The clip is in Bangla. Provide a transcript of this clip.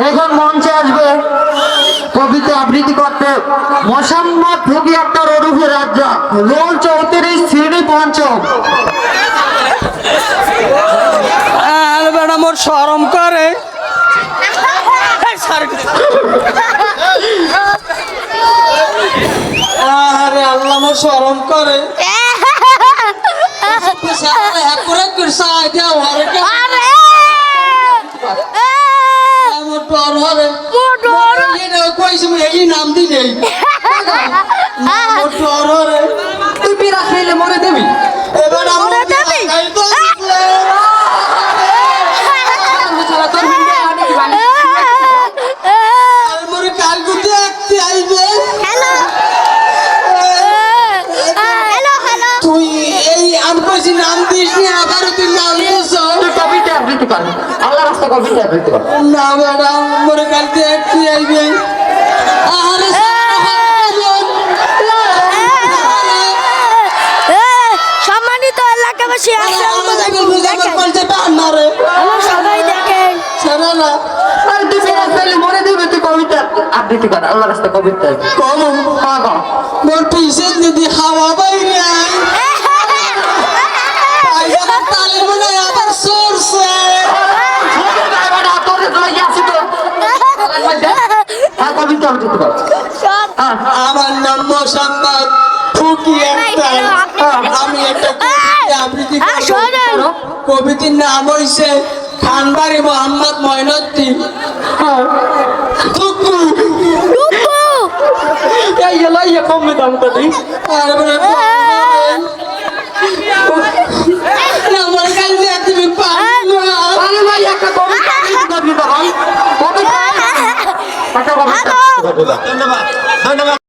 এখন মঞ্চে আসবে কবিতা আবৃত্তি করতে মোসাম্মদ ফকি আক্তার ওরফে রাজ্জা রোল চৌত্রিশ শ্রেণি পঞ্চম। আর মোর সরম করে। আরে আল্লাহ মোর সরম করে। করে আমার ডর হরে এটা কইছি এই নাম দি দেই মোর ডর হরে তুই বিরা খেলে মরে দেবি এবার কবিতা আবৃত্তি কর আল্লাহ রাস্তা কবিতা আবৃত্তি কর না ম্যাডাম মরে কালকে একটি আইবে। সম্মানিত এলাকাবাসী সবাই দেখেন। দেবে তুই কবিতা আবৃত্তি কর আল্লাহ রাস্তা কবিতা কম হ্যাঁ কর মোর পিছে যদি হাওয়া আমার নাম মোসাম্মদ ফুকি একটা। আমি একটা আবৃত্তি হ্যাঁ। কবিতার নাম হইছে খানবাড়ি মোহাম্মদ ময়নউদ্দিন কুকু টুকু এই এলাই কমে দাম তো আর धन्यवाद धन्यवाद